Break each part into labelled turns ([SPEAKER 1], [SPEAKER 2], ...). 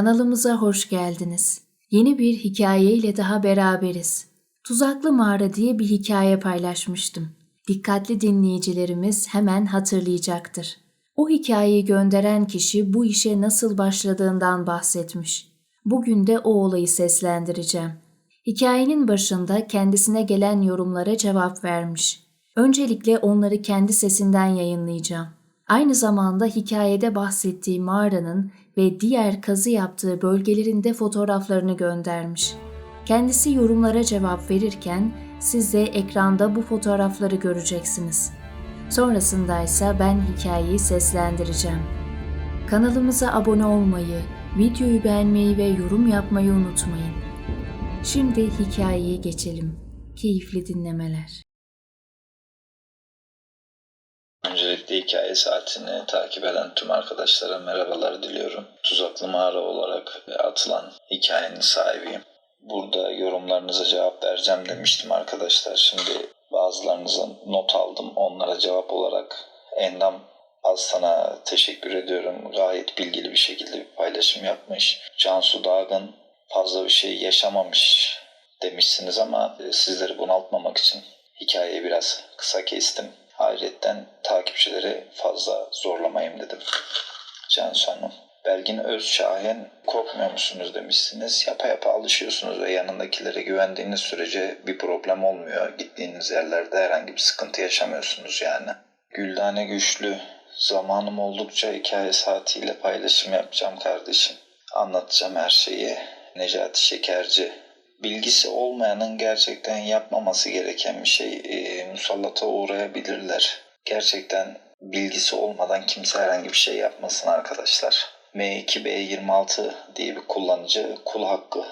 [SPEAKER 1] Kanalımıza hoş geldiniz. Yeni bir hikaye ile daha beraberiz. Tuzaklı Mağara diye bir hikaye paylaşmıştım. Dikkatli dinleyicilerimiz hemen hatırlayacaktır. O hikayeyi gönderen kişi bu işe nasıl başladığından bahsetmiş. Bugün de o olayı seslendireceğim. Hikayenin başında kendisine gelen yorumlara cevap vermiş. Öncelikle onları kendi sesinden yayınlayacağım. Aynı zamanda hikayede bahsettiği mağaranın ve diğer kazı yaptığı bölgelerin de fotoğraflarını göndermiş. Kendisi yorumlara cevap verirken siz de ekranda bu fotoğrafları göreceksiniz. Sonrasında ise ben hikayeyi seslendireceğim. Kanalımıza abone olmayı, videoyu beğenmeyi ve yorum yapmayı unutmayın. Şimdi hikayeye geçelim. Keyifli dinlemeler.
[SPEAKER 2] Öncelikle hikaye saatini takip eden tüm arkadaşlara merhabalar diliyorum. Tuzaklı Mağara olarak atılan hikayenin sahibiyim. Burada yorumlarınıza cevap vereceğim demiştim arkadaşlar. Şimdi bazılarınızın not aldım. Onlara cevap olarak Endam Aslan'a teşekkür ediyorum. Gayet bilgili bir şekilde bir paylaşım yapmış. Cansu Dağın fazla bir şey yaşamamış demişsiniz ama sizleri bunaltmamak için hikayeyi biraz kısa kestim. Ayrıca takipçileri fazla zorlamayayım dedim. Cansu Hanım. Belgin Özşahin korkmuyor musunuz demişsiniz. Yapa yapa alışıyorsunuz ve yanındakilere güvendiğiniz sürece bir problem olmuyor. Gittiğiniz yerlerde herhangi bir sıkıntı yaşamıyorsunuz yani. Güldane Güçlü. Zamanım oldukça hikaye saatiyle paylaşım yapacağım kardeşim. Anlatacağım her şeyi. Necati Şekerci bilgisi olmayanın gerçekten yapmaması gereken bir şey e, musallata uğrayabilirler. Gerçekten bilgisi olmadan kimse herhangi bir şey yapmasın arkadaşlar. M2B26 diye bir kullanıcı kul hakkı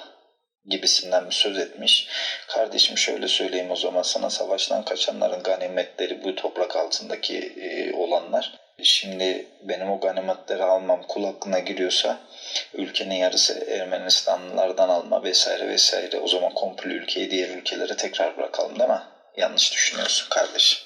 [SPEAKER 2] gibisinden bir söz etmiş. Kardeşim şöyle söyleyeyim o zaman sana savaştan kaçanların ganimetleri bu toprak altındaki e, olanlar. Şimdi benim o ganimetleri almam kul hakkına giriyorsa ülkenin yarısı Ermenistanlılardan alma vesaire vesaire. O zaman komple ülkeyi diğer ülkelere tekrar bırakalım değil mi? Yanlış düşünüyorsun kardeşim.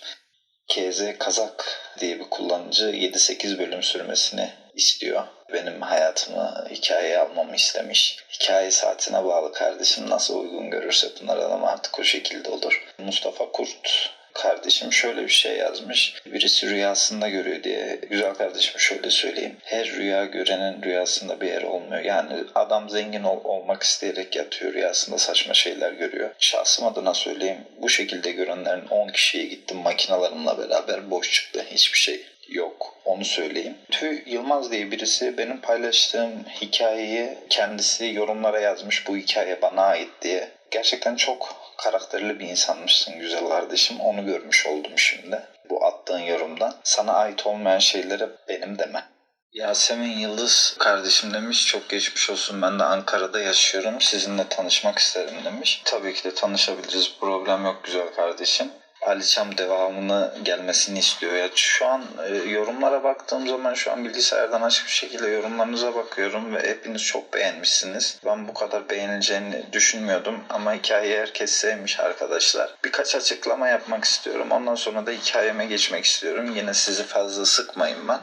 [SPEAKER 2] KZ Kazak diye bir kullanıcı 7-8 bölüm sürmesini istiyor. Benim hayatımı hikayeye almamı istemiş. Hikaye saatine bağlı kardeşim nasıl uygun görürse Pınar Hanım artık o şekilde olur. Mustafa Kurt kardeşim şöyle bir şey yazmış. Birisi rüyasında görüyor diye. Güzel kardeşim şöyle söyleyeyim. Her rüya görenin rüyasında bir yer olmuyor. Yani adam zengin ol, olmak isteyerek yatıyor rüyasında saçma şeyler görüyor. Şahsım adına söyleyeyim. Bu şekilde görenlerin 10 kişiye gittim makinalarımla beraber boş çıktı. Hiçbir şey yok. Onu söyleyeyim. Tüy Yılmaz diye birisi benim paylaştığım hikayeyi kendisi yorumlara yazmış. Bu hikaye bana ait diye. Gerçekten çok karakterli bir insanmışsın güzel kardeşim. Onu görmüş oldum şimdi. Bu attığın yorumdan. Sana ait olmayan şeylere benim deme. Yasemin Yıldız kardeşim demiş çok geçmiş olsun ben de Ankara'da yaşıyorum sizinle tanışmak isterim demiş. Tabii ki de tanışabiliriz problem yok güzel kardeşim. Aliçam devamını gelmesini istiyor. Ya şu an e, yorumlara baktığım zaman şu an bilgisayardan açık bir şekilde yorumlarınıza bakıyorum ve hepiniz çok beğenmişsiniz. Ben bu kadar beğenileceğini düşünmüyordum ama hikayeyi herkes sevmiş arkadaşlar. Birkaç açıklama yapmak istiyorum. Ondan sonra da hikayeme geçmek istiyorum. Yine sizi fazla sıkmayın ben.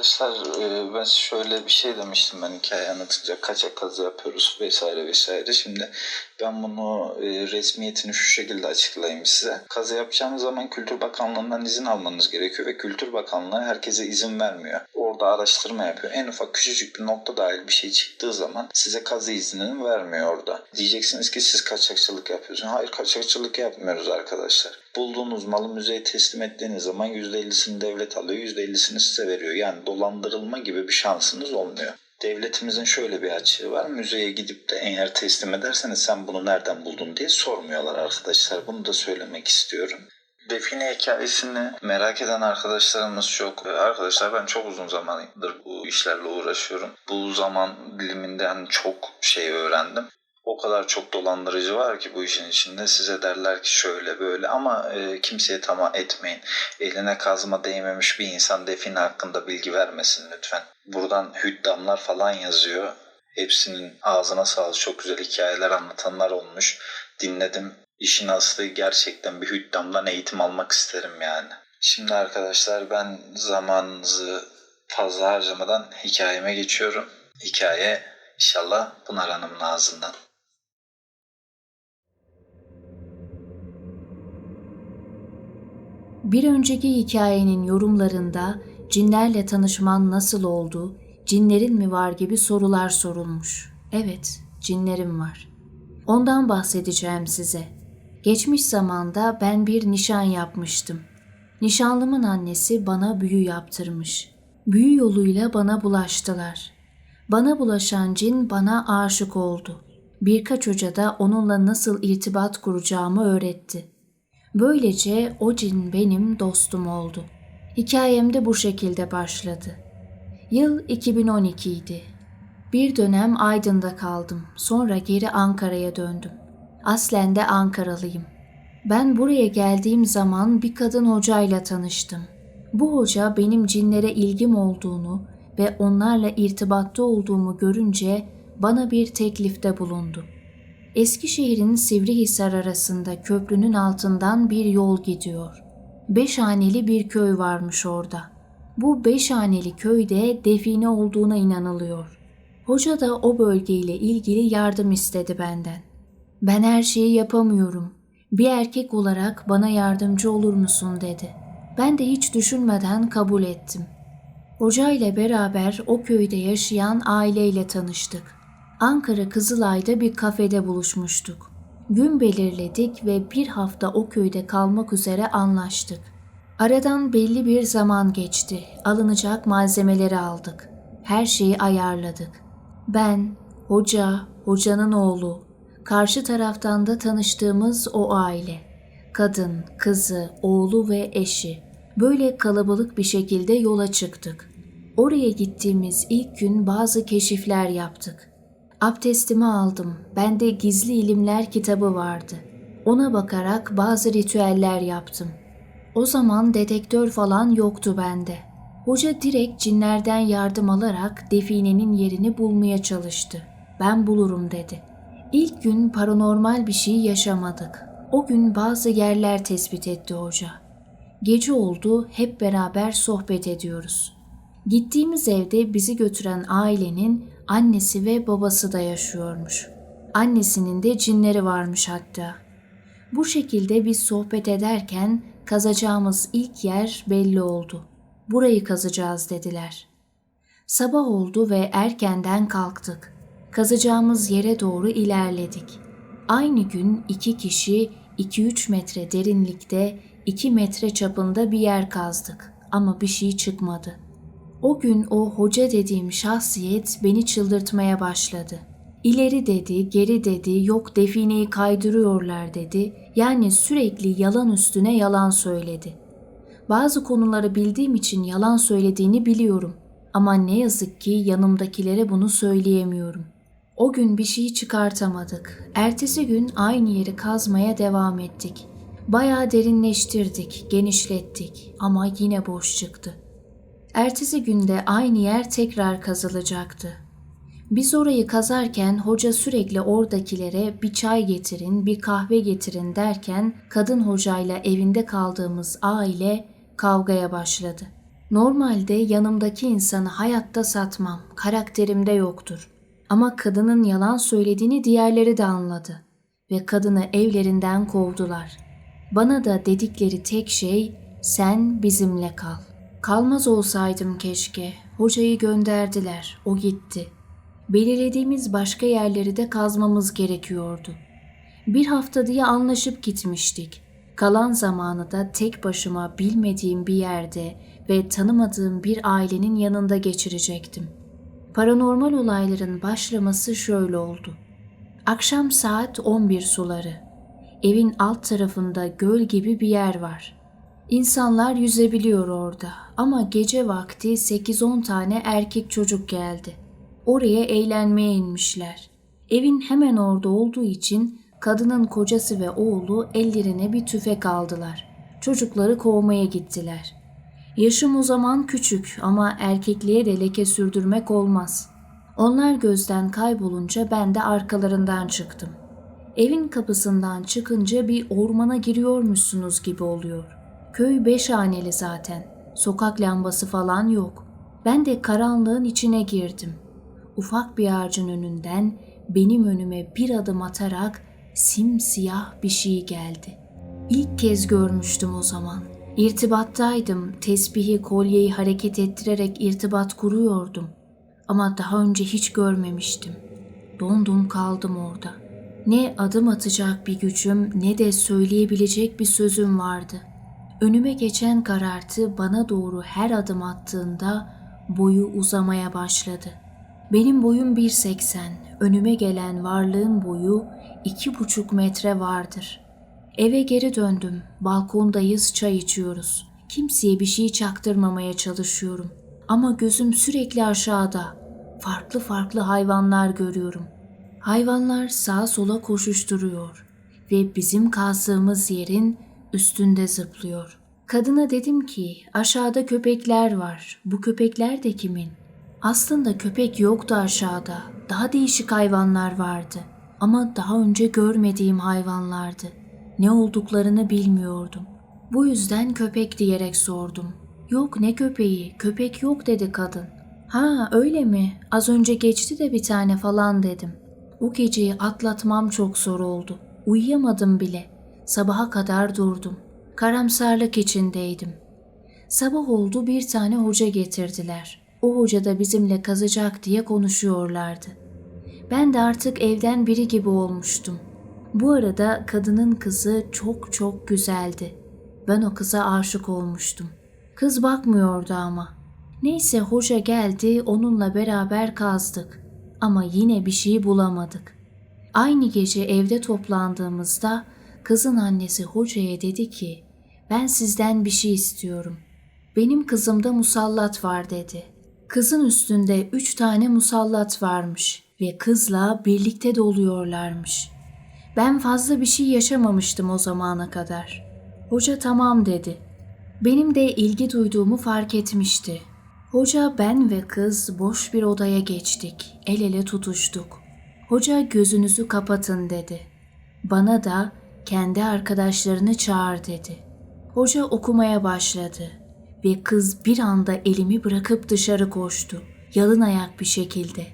[SPEAKER 2] Arkadaşlar e, ben şöyle bir şey demiştim ben hikaye anlatınca kaçak kazı yapıyoruz vesaire vesaire. Şimdi ben bunu e, resmiyetini şu şekilde açıklayayım size. Kazı yapacağınız zaman Kültür Bakanlığı'ndan izin almanız gerekiyor ve Kültür Bakanlığı herkese izin vermiyor. Orada araştırma yapıyor. En ufak küçücük bir nokta dahil bir şey çıktığı zaman size kazı iznini vermiyor orada. Diyeceksiniz ki siz kaçakçılık yapıyorsunuz. Hayır kaçakçılık yapmıyoruz arkadaşlar. Bulduğunuz malı müzeye teslim ettiğiniz zaman %50'sini devlet alıyor, %50'sini size veriyor. Yani dolandırılma gibi bir şansınız olmuyor. Devletimizin şöyle bir açığı var. Müzeye gidip de eğer teslim ederseniz sen bunu nereden buldun diye sormuyorlar arkadaşlar. Bunu da söylemek istiyorum. Define hikayesini merak eden arkadaşlarımız çok. Arkadaşlar ben çok uzun zamandır bu işlerle uğraşıyorum. Bu zaman diliminden çok şey öğrendim kadar çok dolandırıcı var ki bu işin içinde size derler ki şöyle böyle ama e, kimseye tamah etmeyin. Eline kazma değmemiş bir insan define hakkında bilgi vermesin lütfen. Buradan hüddamlar falan yazıyor. Hepsinin ağzına sağlık çok güzel hikayeler anlatanlar olmuş. Dinledim. İşin aslı gerçekten bir hüddamdan eğitim almak isterim yani. Şimdi arkadaşlar ben zamanınızı fazla harcamadan hikayeme geçiyorum. Hikaye İnşallah Pınar Hanım'ın ağzından.
[SPEAKER 1] Bir önceki hikayenin yorumlarında cinlerle tanışman nasıl oldu, cinlerin mi var gibi sorular sorulmuş. Evet, cinlerim var. Ondan bahsedeceğim size. Geçmiş zamanda ben bir nişan yapmıştım. Nişanlımın annesi bana büyü yaptırmış. Büyü yoluyla bana bulaştılar. Bana bulaşan cin bana aşık oldu. Birkaç hoca da onunla nasıl irtibat kuracağımı öğretti. Böylece o cin benim dostum oldu. Hikayem de bu şekilde başladı. Yıl 2012 idi. Bir dönem Aydın'da kaldım. Sonra geri Ankara'ya döndüm. Aslen de Ankaralıyım. Ben buraya geldiğim zaman bir kadın hocayla tanıştım. Bu hoca benim cinlere ilgim olduğunu ve onlarla irtibatta olduğumu görünce bana bir teklifte bulundu. Eskişehir'in Sivrihisar arasında köprünün altından bir yol gidiyor. Beş haneli bir köy varmış orada. Bu beş haneli köyde define olduğuna inanılıyor. Hoca da o bölgeyle ilgili yardım istedi benden. Ben her şeyi yapamıyorum. Bir erkek olarak bana yardımcı olur musun dedi. Ben de hiç düşünmeden kabul ettim. Hoca ile beraber o köyde yaşayan aileyle tanıştık. Ankara Kızılay'da bir kafede buluşmuştuk. Gün belirledik ve bir hafta o köyde kalmak üzere anlaştık. Aradan belli bir zaman geçti. Alınacak malzemeleri aldık. Her şeyi ayarladık. Ben, hoca, hocanın oğlu, karşı taraftan da tanıştığımız o aile. Kadın, kızı, oğlu ve eşi. Böyle kalabalık bir şekilde yola çıktık. Oraya gittiğimiz ilk gün bazı keşifler yaptık. Abdestimi aldım. Bende gizli ilimler kitabı vardı. Ona bakarak bazı ritüeller yaptım. O zaman dedektör falan yoktu bende. Hoca direkt cinlerden yardım alarak definenin yerini bulmaya çalıştı. Ben bulurum dedi. İlk gün paranormal bir şey yaşamadık. O gün bazı yerler tespit etti hoca. Gece oldu, hep beraber sohbet ediyoruz. Gittiğimiz evde bizi götüren ailenin annesi ve babası da yaşıyormuş. Annesinin de cinleri varmış hatta. Bu şekilde biz sohbet ederken kazacağımız ilk yer belli oldu. Burayı kazacağız dediler. Sabah oldu ve erkenden kalktık. Kazacağımız yere doğru ilerledik. Aynı gün iki kişi 2-3 metre derinlikte 2 metre çapında bir yer kazdık ama bir şey çıkmadı. O gün o hoca dediğim şahsiyet beni çıldırtmaya başladı. İleri dedi, geri dedi, yok defineyi kaydırıyorlar dedi. Yani sürekli yalan üstüne yalan söyledi. Bazı konuları bildiğim için yalan söylediğini biliyorum. Ama ne yazık ki yanımdakilere bunu söyleyemiyorum. O gün bir şey çıkartamadık. Ertesi gün aynı yeri kazmaya devam ettik. Bayağı derinleştirdik, genişlettik ama yine boş çıktı. Ertesi günde aynı yer tekrar kazılacaktı. Biz orayı kazarken hoca sürekli oradakilere bir çay getirin, bir kahve getirin derken kadın hocayla evinde kaldığımız aile kavgaya başladı. Normalde yanımdaki insanı hayatta satmam, karakterimde yoktur. Ama kadının yalan söylediğini diğerleri de anladı ve kadını evlerinden kovdular. Bana da dedikleri tek şey sen bizimle kal. Kalmaz olsaydım keşke. Hocayı gönderdiler. O gitti. Belirlediğimiz başka yerleri de kazmamız gerekiyordu. Bir hafta diye anlaşıp gitmiştik. Kalan zamanı da tek başıma bilmediğim bir yerde ve tanımadığım bir ailenin yanında geçirecektim. Paranormal olayların başlaması şöyle oldu. Akşam saat 11 suları. Evin alt tarafında göl gibi bir yer var. İnsanlar yüzebiliyor orada ama gece vakti 8-10 tane erkek çocuk geldi. Oraya eğlenmeye inmişler. Evin hemen orada olduğu için kadının kocası ve oğlu ellerine bir tüfek aldılar. Çocukları kovmaya gittiler. Yaşım o zaman küçük ama erkekliğe de leke sürdürmek olmaz. Onlar gözden kaybolunca ben de arkalarından çıktım. Evin kapısından çıkınca bir ormana giriyormuşsunuz gibi oluyor. Köy beş haneli zaten. Sokak lambası falan yok. Ben de karanlığın içine girdim. ufak bir ağacın önünden benim önüme bir adım atarak simsiyah bir şey geldi. İlk kez görmüştüm o zaman. İrtibattaydım. Tesbihi, kolyeyi hareket ettirerek irtibat kuruyordum. Ama daha önce hiç görmemiştim. Dondum kaldım orada. Ne adım atacak bir gücüm ne de söyleyebilecek bir sözüm vardı. Önüme geçen karartı bana doğru her adım attığında boyu uzamaya başladı. Benim boyum 1.80, önüme gelen varlığın boyu iki buçuk metre vardır. Eve geri döndüm, balkondayız çay içiyoruz. Kimseye bir şey çaktırmamaya çalışıyorum. Ama gözüm sürekli aşağıda. Farklı farklı hayvanlar görüyorum. Hayvanlar sağa sola koşuşturuyor ve bizim kazdığımız yerin üstünde zıplıyor. Kadına dedim ki aşağıda köpekler var. Bu köpekler de kimin? Aslında köpek yoktu aşağıda. Daha değişik hayvanlar vardı. Ama daha önce görmediğim hayvanlardı. Ne olduklarını bilmiyordum. Bu yüzden köpek diyerek sordum. Yok ne köpeği, köpek yok dedi kadın. Ha öyle mi? Az önce geçti de bir tane falan dedim. O geceyi atlatmam çok zor oldu. Uyuyamadım bile. Sabaha kadar durdum. Karamsarlık içindeydim. Sabah oldu bir tane hoca getirdiler. O hoca da bizimle kazacak diye konuşuyorlardı. Ben de artık evden biri gibi olmuştum. Bu arada kadının kızı çok çok güzeldi. Ben o kıza aşık olmuştum. Kız bakmıyordu ama. Neyse hoca geldi onunla beraber kazdık. Ama yine bir şey bulamadık. Aynı gece evde toplandığımızda kızın annesi hocaya dedi ki ben sizden bir şey istiyorum. Benim kızımda musallat var dedi. Kızın üstünde üç tane musallat varmış ve kızla birlikte doluyorlarmış. Ben fazla bir şey yaşamamıştım o zamana kadar. Hoca tamam dedi. Benim de ilgi duyduğumu fark etmişti. Hoca ben ve kız boş bir odaya geçtik. El ele tutuştuk. Hoca gözünüzü kapatın dedi. Bana da kendi arkadaşlarını çağır dedi. Hoca okumaya başladı ve kız bir anda elimi bırakıp dışarı koştu. Yalın ayak bir şekilde.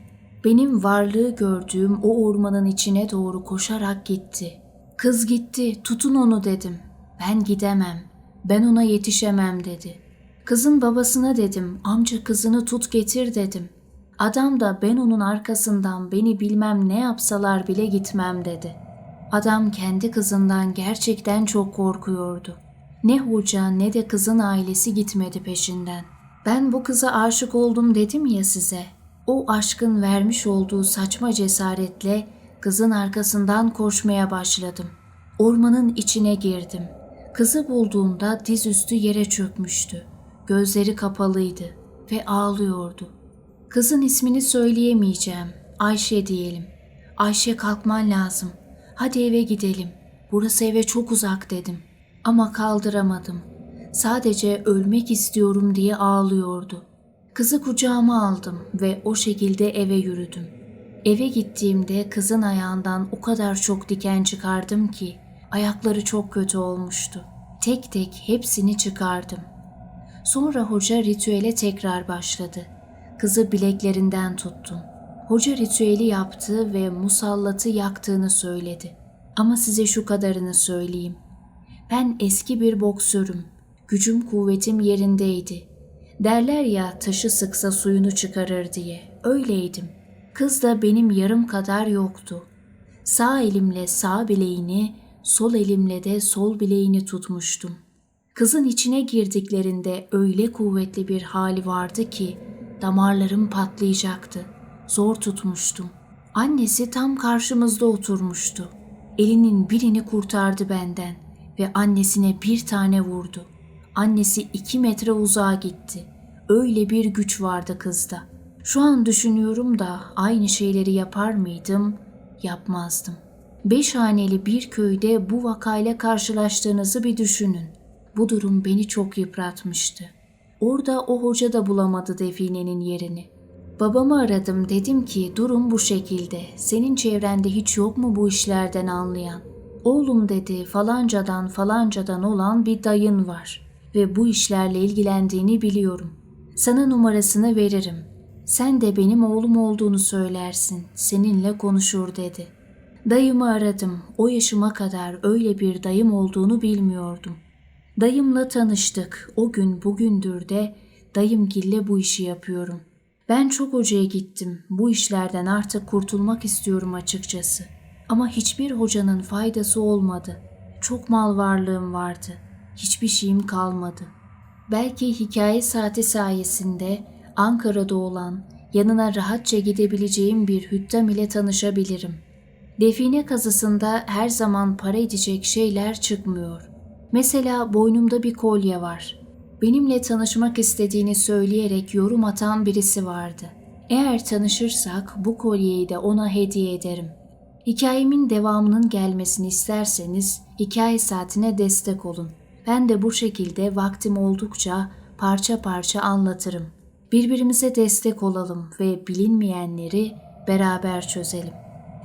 [SPEAKER 1] Benim varlığı gördüğüm o ormanın içine doğru koşarak gitti. Kız gitti, tutun onu dedim. Ben gidemem, ben ona yetişemem dedi. Kızın babasına dedim, amca kızını tut getir dedim. Adam da ben onun arkasından beni bilmem ne yapsalar bile gitmem dedi. Adam kendi kızından gerçekten çok korkuyordu. Ne hoca ne de kızın ailesi gitmedi peşinden. Ben bu kıza aşık oldum dedim ya size. O aşkın vermiş olduğu saçma cesaretle kızın arkasından koşmaya başladım. Ormanın içine girdim. Kızı bulduğumda dizüstü yere çökmüştü. Gözleri kapalıydı ve ağlıyordu. Kızın ismini söyleyemeyeceğim. Ayşe diyelim. Ayşe kalkman lazım. Hadi eve gidelim. Burası eve çok uzak dedim. Ama kaldıramadım. Sadece ölmek istiyorum diye ağlıyordu. Kızı kucağıma aldım ve o şekilde eve yürüdüm. Eve gittiğimde kızın ayağından o kadar çok diken çıkardım ki ayakları çok kötü olmuştu. Tek tek hepsini çıkardım. Sonra hoca ritüele tekrar başladı. Kızı bileklerinden tuttum. Hoca ritüeli yaptı ve musallatı yaktığını söyledi. Ama size şu kadarını söyleyeyim. Ben eski bir boksörüm. Gücüm kuvvetim yerindeydi. Derler ya taşı sıksa suyunu çıkarır diye. Öyleydim. Kız da benim yarım kadar yoktu. Sağ elimle sağ bileğini, sol elimle de sol bileğini tutmuştum. Kızın içine girdiklerinde öyle kuvvetli bir hali vardı ki damarlarım patlayacaktı. Zor tutmuştum. Annesi tam karşımızda oturmuştu. Elinin birini kurtardı benden ve annesine bir tane vurdu. Annesi iki metre uzağa gitti. Öyle bir güç vardı kızda. Şu an düşünüyorum da aynı şeyleri yapar mıydım? Yapmazdım. Beş haneli bir köyde bu vakayla karşılaştığınızı bir düşünün. Bu durum beni çok yıpratmıştı. Orada o hoca da bulamadı definenin yerini. Babamı aradım dedim ki durum bu şekilde. Senin çevrende hiç yok mu bu işlerden anlayan? Oğlum dedi falancadan falancadan olan bir dayın var ve bu işlerle ilgilendiğini biliyorum. Sana numarasını veririm. Sen de benim oğlum olduğunu söylersin, seninle konuşur dedi. Dayımı aradım, o yaşıma kadar öyle bir dayım olduğunu bilmiyordum. Dayımla tanıştık, o gün bugündür de dayımgille bu işi yapıyorum. Ben çok hocaya gittim, bu işlerden artık kurtulmak istiyorum açıkçası. Ama hiçbir hocanın faydası olmadı. Çok mal varlığım vardı. Hiçbir şeyim kalmadı. Belki hikaye saati sayesinde Ankara'da olan, yanına rahatça gidebileceğim bir hüttam ile tanışabilirim. Define kazısında her zaman para edecek şeyler çıkmıyor. Mesela boynumda bir kolye var. Benimle tanışmak istediğini söyleyerek yorum atan birisi vardı. Eğer tanışırsak bu kolyeyi de ona hediye ederim. Hikayemin devamının gelmesini isterseniz hikaye saatine destek olun. Ben de bu şekilde vaktim oldukça parça parça anlatırım. Birbirimize destek olalım ve bilinmeyenleri beraber çözelim.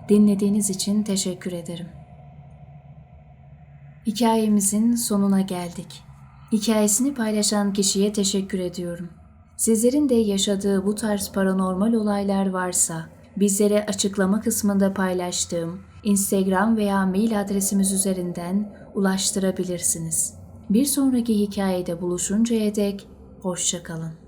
[SPEAKER 1] Dinlediğiniz için teşekkür ederim. Hikayemizin sonuna geldik. Hikayesini paylaşan kişiye teşekkür ediyorum. Sizlerin de yaşadığı bu tarz paranormal olaylar varsa bizlere açıklama kısmında paylaştığım Instagram veya mail adresimiz üzerinden ulaştırabilirsiniz. Bir sonraki hikayede buluşuncaya dek hoşçakalın.